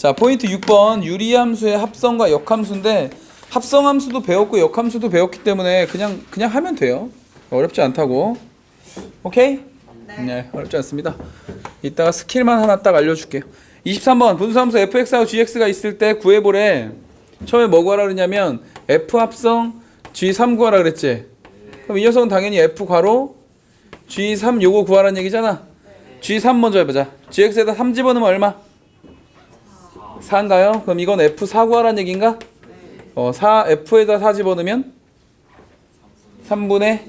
자, 포인트 6번 유리함수의 합성과 역함수인데 합성함수도 배웠고 역함수도 배웠기 때문에 그냥 그냥 하면 돼요. 어렵지 않다고. 오케이? 네. 어렵지 않습니다. 이따가 스킬만 하나 딱 알려줄게요. 23번 분수함수 fx하고 gx가 있을 때 구해보래. 처음에 뭐 구하라 그러냐면 f 합성 g3 구하라 그랬지. 그럼 이 녀석은 당연히 f 괄호 g3 요거 구하라는 얘기잖아. g3 먼저 해보자. gx에다 3 집어넣으면 얼마? 4인가요? 그럼 이건 f4 구하라는 얘기인가? 어, 4 f에다 4 집어넣으면 3분의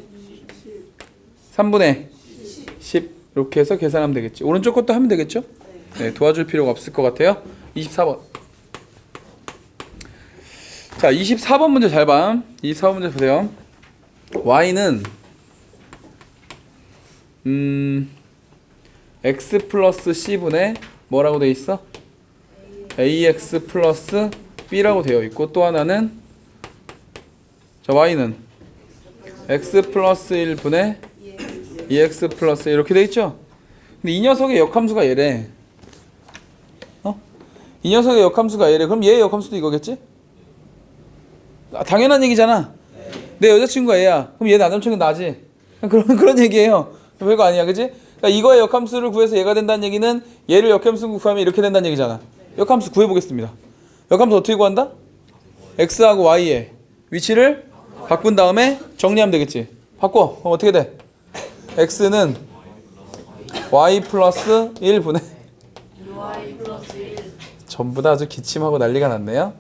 3분의 10 이렇게 해서 계산하면 되겠지. 오른쪽 것도 하면 되겠죠? 네, 도와줄 필요가 없을 것 같아요. 24번. 자, 24번 문제 잘 봐. 24번 문제 보세요. y는 음 x 플러스 c분의 뭐라고 돼 있어? Ax 플러스 b라고 되어 있고 또 하나는 자 y는 x 플러스 1분의 2x 플러스 이렇게 돼 있죠? 근데 이 녀석의 역함수가 얘래. 어? 이 녀석의 역함수가 얘래. 그럼 얘의 역함수도 이거겠지? 아, 당연한 얘기잖아. 내 여자친구가 얘야. 그럼 얘 남자친구 나지. 그런 그런 얘기예요. 별거 아니야, 그지? 그러니까 이거의 역함수를 구해서 얘가 된다는 얘기는 얘를 역함수 구하면 이렇게 된다는 얘기잖아. 역함수 구해보겠습니다. 역함수 어떻게 구한다? x하고 y의 위치를 바꾼 다음에 정리하면 되겠지. 바꿔. 그럼 어떻게 돼? x는 y 플러스 1분의 전부 다 아주 기침하고 난리가 났네요.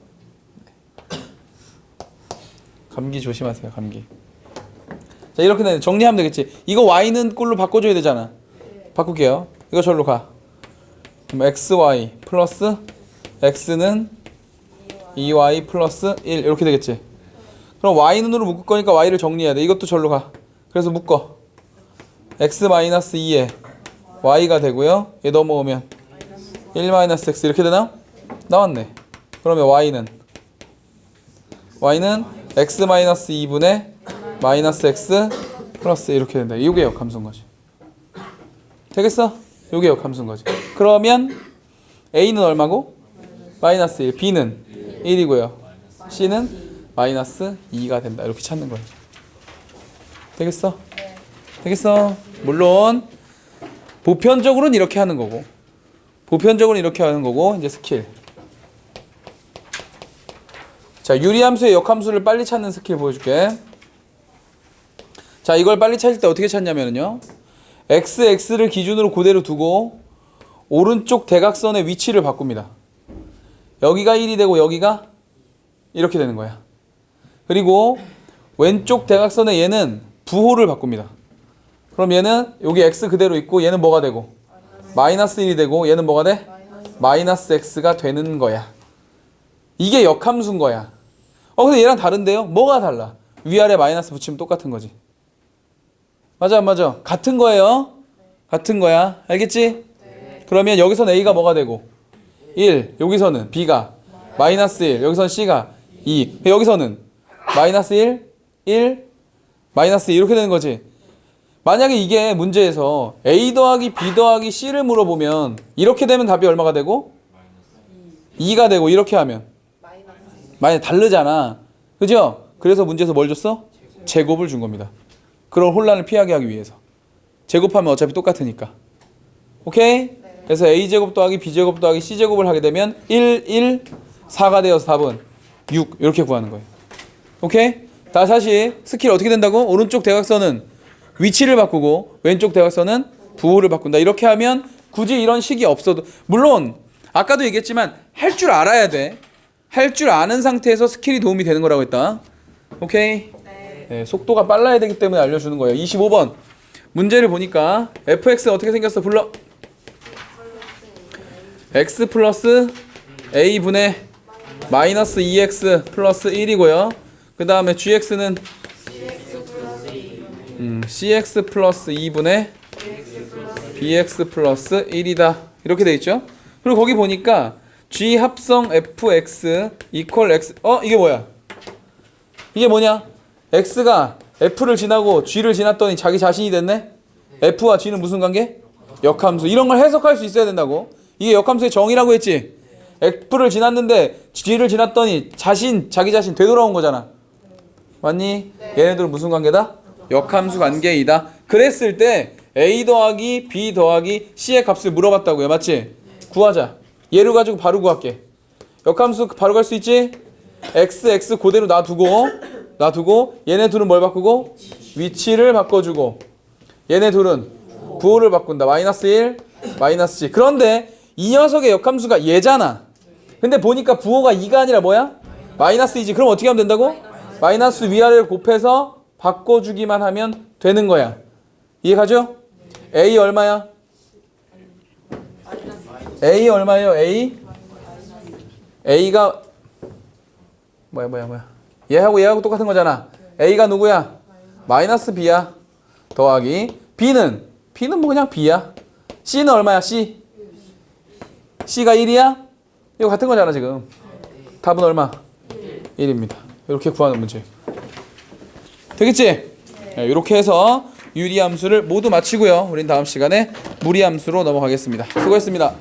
감기 조심하세요. 감기. 자 이렇게 되 정리하면 되겠지. 이거 y는 꼴로 바꿔줘야 되잖아. 바꿀게요. 이거 절로 가. 그럼 xy 플러스 x는 2y 플러스 1 이렇게 되겠지. 그럼 y는으로 묶을 거니까 y를 정리해야 돼. 이것도 절로 가. 그래서 묶어. x 마이너스 2에 y가 되고요. 얘 넘어오면 1 마이너스 x 이렇게 되나? 나왔네. 그러면 y는 y는 x 마이너스 2분의 마이너스 x 플러스 이렇게 된다. 이게 역함수인 거지. 되겠어? 이게 역함수인 거지. 그러면 a는 얼마고? 마이너스 1. b는 1이고요. c는 마이너스 2가 된다. 이렇게 찾는 거예요. 되겠어? 되겠어? 물론 보편적으로는 이렇게 하는 거고 보편적으로는 이렇게 하는 거고 이제 스킬 자 유리함수의 역함수를 빨리 찾는 스킬 보여줄게 자 이걸 빨리 찾을 때 어떻게 찾냐면요 x, x를 기준으로 그대로 두고 오른쪽 대각선의 위치를 바꿉니다 여기가 1이 되고 여기가 이렇게 되는 거야 그리고 왼쪽 대각선의 얘는 부호를 바꿉니다 그럼 얘는 여기 x 그대로 있고 얘는 뭐가 되고 마이너스 1이 되고 얘는 뭐가 돼? 마이너스 x가 되는 거야. 이게 역함수인 거야. 어 근데 얘랑 다른데요? 뭐가 달라? 위아래 마이너스 붙이면 똑같은 거지. 맞아 안 맞아? 같은 거예요. 같은 거야. 알겠지? 그러면 여기서는 a가 뭐가 되고 1 여기서는 b가 마이너스 1 여기서는 c가 2 여기서는 마이너스 1 1 마이너스 2 이렇게 되는 거지. 만약에 이게 문제에서 A 더하기 B 더하기 C를 물어보면 이렇게 되면 답이 얼마가 되고? 2가 되고 이렇게 하면 만약 다르잖아. 그죠? 그래서 문제에서 뭘 줬어? 제곱을 준 겁니다. 그런 혼란을 피하게 하기 위해서. 제곱하면 어차피 똑같으니까. 오케이? 그래서 A제곱 더하기 B제곱 더하기 C제곱을 하게 되면 1, 1, 4가 되어서 답은 6 이렇게 구하는 거예요. 오케이? 다 다시 스킬 어떻게 된다고? 오른쪽 대각선은 위치를 바꾸고 왼쪽 대각선은 부호를 바꾼다. 이렇게 하면 굳이 이런 식이 없어도 물론 아까도 얘기했지만 할 줄 알아야 돼. 할 줄 아는 상태에서 스킬이 도움이 되는 거라고 했다. 오케이? 네, 속도가 빨라야 되기 때문에 알려주는 거예요. 25번 문제를 보니까 fx 어떻게 생겼어? 불러. X 플러스 a분의 마이너스 2x 플러스 1이고요. 그 다음에 gx는 음, cx 플러스 2분의 bx 플러스 1이다. 이렇게 돼 있죠? 그리고 거기 보니까 g 합성 fx 이퀄 x 어 이게 뭐야? 이게 뭐냐? X가 f를 지나고 g를 지났더니 자기 자신이 됐네? F와 g는 무슨 관계? 역함수. 이런 걸 해석할 수 있어야 된다고 이게 역함수의 정의라고 했지 F를 지났는데 G를 지났더니 자신 자기 자신 되돌아온 거잖아. 맞니? 얘네들은 무슨 관계다? 역함수 관계이다. 그랬을 때 A 더하기 B 더하기 C의 값을 물어봤다고요. 맞지? 구하자. 얘를 가지고 바로 구할게. 역함수 바로 갈 수 있지? x x 그대로 놔두고 놔두고 얘네 둘은 뭘 바꾸고 위치를 바꿔주고 얘네 둘은 부호를 바꾼다. 마이너스 1, 마이너스 g. 그런데 이 녀석의 역함수가 얘잖아. 근데 보니까 부호가 2가 아니라 뭐야? 마이너스 2지. 그럼 어떻게 하면 된다고? 마이너스 위아래를 곱해서 바꿔주기만 하면 되는 거야. 이해가죠? A 얼마야? A 얼마예요? A? A가 뭐야 뭐야 뭐야 얘하고 얘하고 똑같은 거잖아 A가 누구야? 마이너스 B야 더하기 B는 B는 뭐 그냥 B야 C는 얼마야 C? C가 1이야? 이거 같은 거잖아 지금 답은 얼마? 1 입니다 이렇게 구하는 문제 되겠지? 네, 이렇게 해서 유리함수를 모두 마치고요 우린 다음 시간에 무리함수로 넘어가겠습니다 수고했습니다